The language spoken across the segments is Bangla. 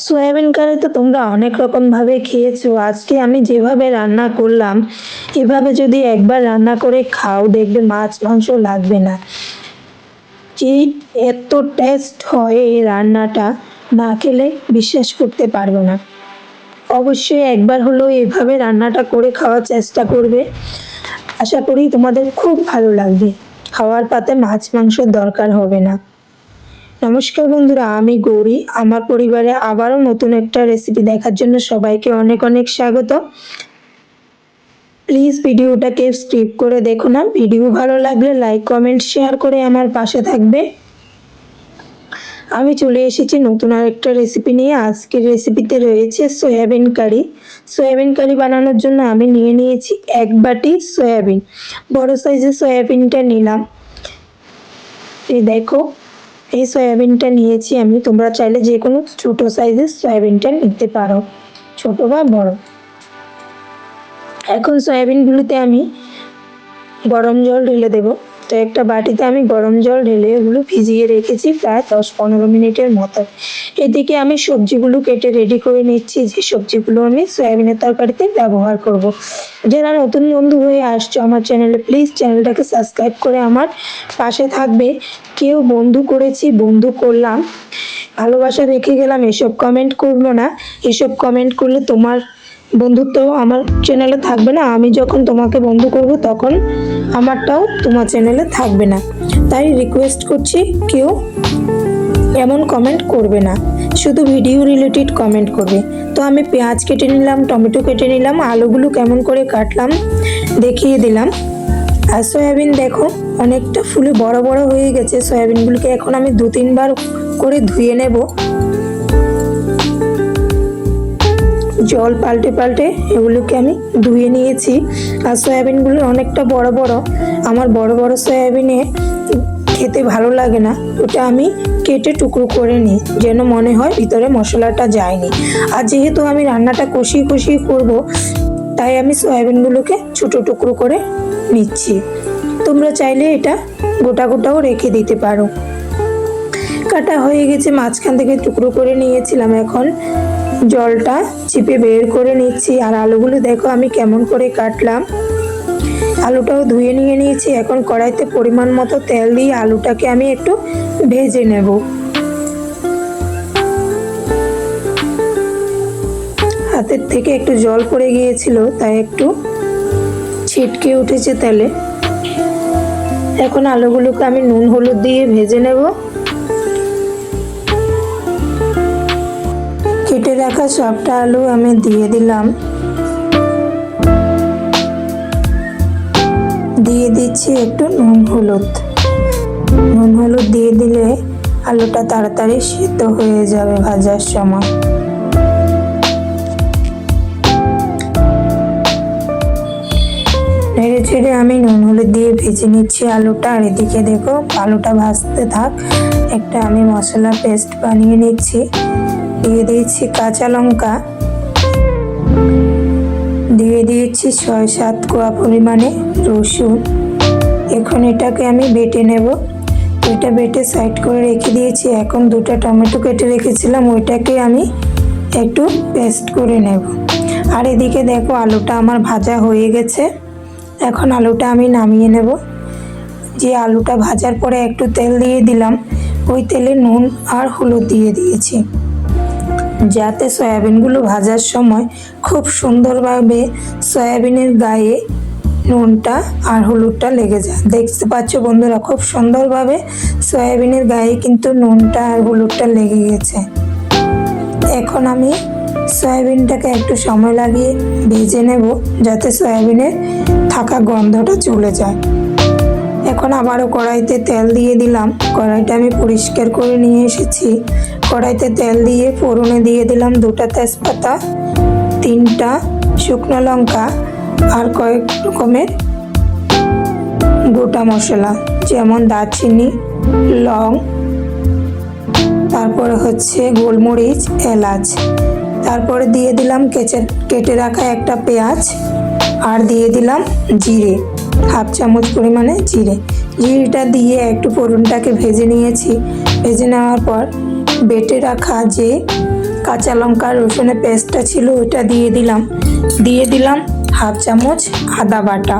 সয়াবিন কারি তো তোমরা অনেক রকমভাবে খেয়েছো। আজকে আমি যেভাবে রান্না করলাম, এভাবে যদি একবার রান্না করে খাও, দেখবে মাছ, মাংস লাগবে না। যে এত টেস্ট হয় এই রান্নাটা, না খেলে বিশ্বাস করতে পারব না। অবশ্যই একবার হলেও এভাবে রান্নাটা করে খাওয়ার চেষ্টা করবে। আশা করি তোমাদের খুব ভালো লাগবে। খাওয়ার পাতে মাছ, মাংসের দরকার হবে না। নমস্কার বন্ধুরা, আমি গৌরী। আমার পরিবারে আবারও নতুন একটা রেসিপি দেখার জন্য সবাইকে অনেক অনেক স্বাগত। প্লিজ ভিডিওটাকে স্কিপ করে দেখো না ভিডিও ভালো লাগলে লাইক কমেন্ট শেয়ার করে আমার পাশে থাকবে। আমি চলে এসেছি নতুন আরেকটা রেসিপি নিয়ে। আজকের রেসিপিতে রয়েছে সয়াবিন কারি। সয়াবিন কারি বানানোর জন্য আমি নিয়ে নিয়েছি এক বাটি সয়াবিন। বড় সাইজের সয়াবিনটা নিলাম। এই দেখো এই সয়াবিনটা নিয়েছি আমি। তোমরা চাইলে যে কোনো ছোটো সাইজের সয়াবিনটা নিতে পারো, ছোট বা বড়। এখন সয়াবিনগুলোতে আমি গরম জল ঢেলে দেবো। তো একটা বাটিতে আমি গরম জল ঢেলে ওগুলো ভিজিয়ে রেখেছি প্রায় দশ পনেরো মিনিটের মতো। এদিকে আমি সবজিগুলো কেটে রেডি করে নিচ্ছি, যে সবজিগুলো আমি সয়াবিনের তরকারিতে ব্যবহার করব। যারা নতুন বন্ধু হয়ে আসছো আমার চ্যানেলে প্লিজ চ্যানেলটাকে সাবস্ক্রাইব করে আমার পাশে থাকবে। কেউ বন্ধু করেছি, বন্ধু করলাম। ভালোবাসা রেখে গেলাম, এসব কমেন্ট করব না। এসব কমেন্ট করলে তোমার বন্ধুত্ব আমার চ্যানেলে থাকবে না। আমি যখন তোমাকে বন্ধু করব তখন আমারটাও তোমার চ্যানেলে থাকবে না। তাই রিকোয়েস্ট করছি কেউ এমন কমেন্ট করবে না। শুধু ভিডিও রিলেটেড কমেন্ট করবে। তো আমি পেঁয়াজ কেটে নিলাম, টমেটো কেটে নিলাম, আলুগুলো কেমন করে কাটলাম দেখিয়ে দিলাম। আর সয়াবিন দেখো, অনেকটা ফুলে বড় বড় হয়ে গেছে। সয়াবিনগুলোকে এখন আমি দু তিনবার করে ধুয়ে নেব। জল পাল্টে পাল্টে এগুলোকে আমি ধুয়ে নিয়েছি। আর সয়াবিনগুলো অনেকটা বড় বড়। আমার বড় বড় সয়াবিনে খেতে ভালো লাগে না। ওটা আমি কেটে টুকরো করে নিই, যেন মনে হয় ভিতরে মশলাটা যায়নি। আর যেহেতু আমি রান্নাটা কষিয়ে কষিয়ে করব, তাই আমি সয়াবিনগুলোকে ছোটো টুকরো করে নিচ্ছি। তোমরা চাইলে এটা গোটা গোটাও রেখে দিতে পারো। কাটা হয়ে গেছে, মাঝখান থেকে টুকরো করে নিয়েছিলাম এখন। জলটা চিপে বের করে নিচ্ছি। আর আলুগুলো দেখো আমি কেমন করে কাটলাম। আলুটাও ধুয়ে নিয়ে নিয়েছি। এখন কড়াইতে পরিমাণ মতো তেল দিয়ে আলুটাকে আমি একটু ভেজে নেব। হাতের থেকে একটু জল পড়ে গিয়েছিল, তাই একটু ছিটকে উঠেছে তেলে। এখন আলুগুলোকে আমি নুন, হলুদ দিয়ে ভেজে নেব। রাখা সবটা আলু আমি দিয়ে দিলাম। দিয়ে দিচ্ছি একটু নুন হলুদ। নুন হলুদ দিয়ে দিলে আলুটা তাড়াতাড়ি সিদ্ধ হয়ে যাবে ভাজার সময়। নেড়ে ছেড়ে আমি নুন হলুদ দিয়ে ভেজে নিচ্ছি আলুটা। আর এদিকে দেখো, আলুটা ভাজতে থাক। একটা আমি মশলা পেস্ট বানিয়ে নিচ্ছি। দিয়ে দিয়েছি কাঁচা লঙ্কা। দিয়ে দিয়েছি ছয় সাত কোয়া পরিমাণে রসুন। এখন এটাকে আমি বেটে নেব। এটা বেটে সাইড করে রেখে দিয়েছি। এখন দুটো টমেটো কেটে রেখেছিলাম, ওইটাকে আমি একটু পেস্ট করে নেব। আর এদিকে দেখো আলুটা আমার ভাজা হয়ে গেছে। এখন আলুটা আমি নামিয়ে নেব। যে আলুটা ভাজার পরে একটু তেল দিয়ে দিলাম, ওই তেলে নুন আর হলুদ দিয়ে দিয়েছি। যাতে সয়াবিনগুলো ভাজার সময় খুব সুন্দরভাবে সয়াবিনের গায়ে নুনটা আর হলুদটা লেগে যায়। দেখতে পাচ্ছ বন্ধুরা, খুব সুন্দরভাবে সয়াবিনের গায়ে কিন্তু নুনটা আর হলুদটা লেগে গেছে। এখন আমি সয়াবিনটাকে একটু সময় লাগিয়ে ভেজে নেব, যাতে সয়াবিনের থাকা গন্ধটা চলে যায়। এখন আবারও কড়াইতে তেল দিয়ে দিলাম। কড়াইটা আমি পরিষ্কার করে নিয়ে এসেছি। কড়াইতে তেল দিয়ে ফোড়নে দিয়ে দিলাম দুটা তেজপাতা, তিনটা শুকনো লঙ্কা আর কয়েক রকমের গোটা মশলা, যেমন দারচিনি, লং, তারপরে হচ্ছে গোলমরিচ, এলাচ। তারপরে দিয়ে দিলাম কেচে, কেটে রাখা একটা পেঁয়াজ আর দিয়ে দিলাম জিরে। হাফ চামচ পরিমাণে জিরে। জিরেটা দিয়ে একটু ফোড়নটাকে ভেজে নিয়েছি। ভেজে নেওয়ার পর বেটে রাখা যে কাঁচা লঙ্কা রসুনের পেস্টটা ছিল, ওইটা দিয়ে দিলাম। দিয়ে দিলাম হাফ চামচ আদা বাটা।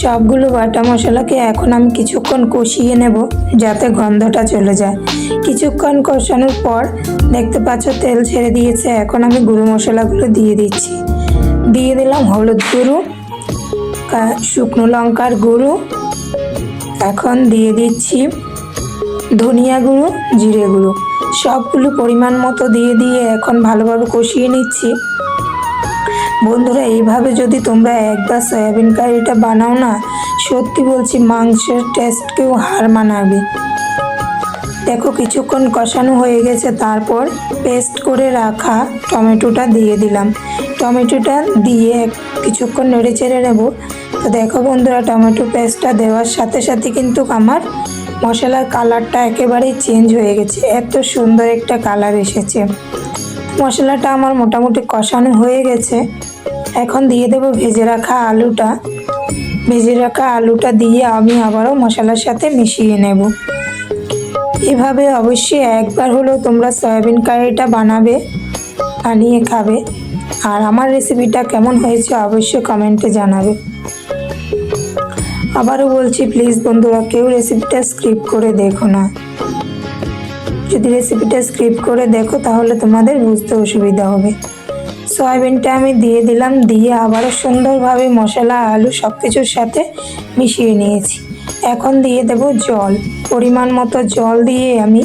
সবগুলো বাটা মশলাকে এখন আমি কিছুক্ষণ কষিয়ে নেব যাতে গন্ধটা চলে যায়। কিছুক্ষণ কষানোর পর দেখতে পাচ্ছ তেল ছেড়ে দিয়েছে, এখন আমি গুঁড়ো মশলাগুলো দিয়ে দিচ্ছি। দিয়ে দিলাম হলুদ গুঁড়ো। শুকনো লঙ্কার গুঁড়ো। এখন দিয়ে দিচ্ছি ধনিয়া গুঁড়ো, জিরে গুঁড়ো। সবগুলো পরিমাণ মতো দিয়ে দিয়ে এখন ভালোভাবে কষিয়ে নিচ্ছি। বন্ধুরা, এইভাবে যদি তোমরা একবার সয়াবিন কারিটা বানাও না, সত্যি বলছি মাংসের টেস্টকেও হার মানাবে। দেখো, কিছুক্ষণ কষানো হয়ে গেছে, তারপর পেস্ট করে রাখা টমেটোটা দিয়ে দিলাম। টমেটোটা দিয়ে কিছুক্ষণ নেড়ে চেড়ে নেব। তো দেখো বন্ধুরা, টমেটো পেস্টটা দেওয়ার সাথে সাথে কিন্তু আমার মশলার কালারটা একেবারেই চেঞ্জ হয়ে গেছে। এত সুন্দর একটা কালার এসেছে। মশলাটা আমার মোটামুটি কষানো হয়ে গেছে। এখন দিয়ে দেবো ভেজে রাখা আলুটা। ভেজে রাখা আলুটা দিয়ে আমি আবারও মশলার সাথে মিশিয়ে নেব। এভাবে অবশ্যই একবার হলেও তোমরা সয়াবিন কারিটা বানাবে, বানিয়ে খাবে। আর আমার রেসিপিটা কেমন হয়েছে অবশ্যই কমেন্টে জানাবে। আবারও বলছি প্লিজ বন্ধুরা, কেউ রেসিপিটা স্ক্রিপ্ট করে দেখো না। যদি রেসিপিটা স্ক্রিপ্ট করে দেখো, তাহলে তোমাদের বুঝতে অসুবিধা হবে। সয়াবিনটা আমি দিয়ে দিলাম, দিয়ে আবারও সুন্দরভাবে মশলা, আলু সব কিছুর সাথে মিশিয়ে নিয়েছি। এখন দিয়ে দেব জল। পরিমাণ মতো জল দিয়ে আমি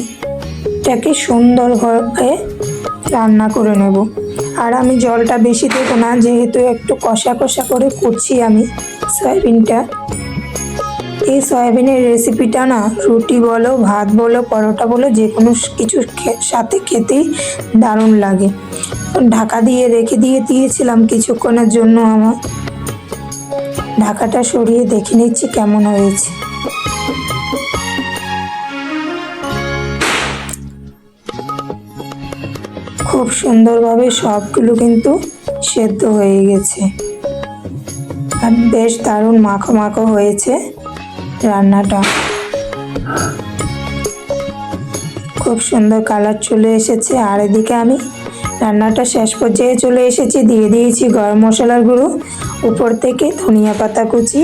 এটাকে সুন্দরভাবে রান্না করে নেব। আর আমি জলটা বেশি দেবো না, যেহেতু একটু কষা কষা করে করছি আমি সয়াবিনটা। এই সয়াবিনের রেসিপিটা না, রুটি বলো, ভাত বলো, পরোটা বলো, যে কোনো কিছুর সাথে খেতেই দারুণ লাগে। ঢাকা দিয়ে রেখে দিয়ে দিয়েছিলাম কিছুক্ষণের জন্য আমার। ঢাকাটা সরিয়ে দেখে নিচ্ছি কেমন হয়েছে। খুব সুন্দরভাবে সবগুলো কিন্তু সেদ্ধ হয়ে গেছে। আর বেশ দারুণ মাখো মাখো হয়েছে। রান্নাটা। খুব সুন্দর কালার চলে এসেছে। আর এদিকে আমি রান্নাটা শেষ পর্যায়ে চলে এসেছি। দিয়ে দিয়েছি গরম মশলার গুঁড়ো, উপর থেকে ধনিয়া পাতা কুচি।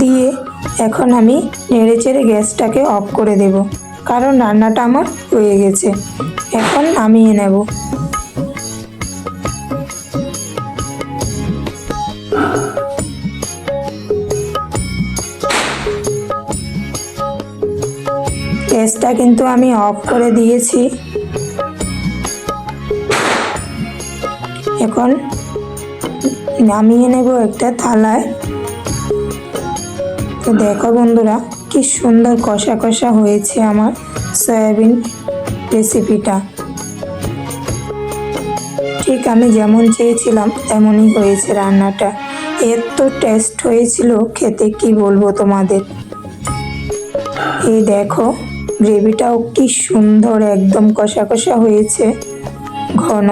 দিয়ে এখন আমি নেড়ে চেড়ে গ্যাসটাকে অফ করে দেব, কারণ রান্নাটা আমার হয়ে গেছে। এখন নামিয়ে নেব। গ্যাসটা কিন্তু আমি অফ করে দিয়েছি। এখন নামিয়ে নেব একটা থালায়। তো দেখো বন্ধুরা, কি সুন্দর কষা কষা হয়েছে আমার সয়াবিন রেসিপিটা। ঠিক আমি যেমন চেয়েছিলাম, তেমনই হয়েছে রান্নাটা। এত টেস্ট হয়েছিল, খেতে কি বলব তোমাদের? এই দেখো গ্রেভিটাও কি সুন্দর, একদম কষা কষা হয়েছে। ঘন।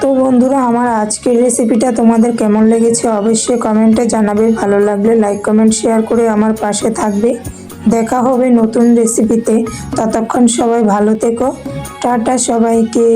তো বন্ধুরা, আমার আজকের রেসিপিটা তোমাদের কেমন লেগেছে অবশ্যই কমেন্টে জানাবে। ভালো লাগলে লাইক কমেন্ট শেয়ার করে আমার পাশে থাকবে। দেখা হবে নতুন রেসিপিতে ততক্ষণ সবাই ভালো থেকো। টাটা সবাইকে।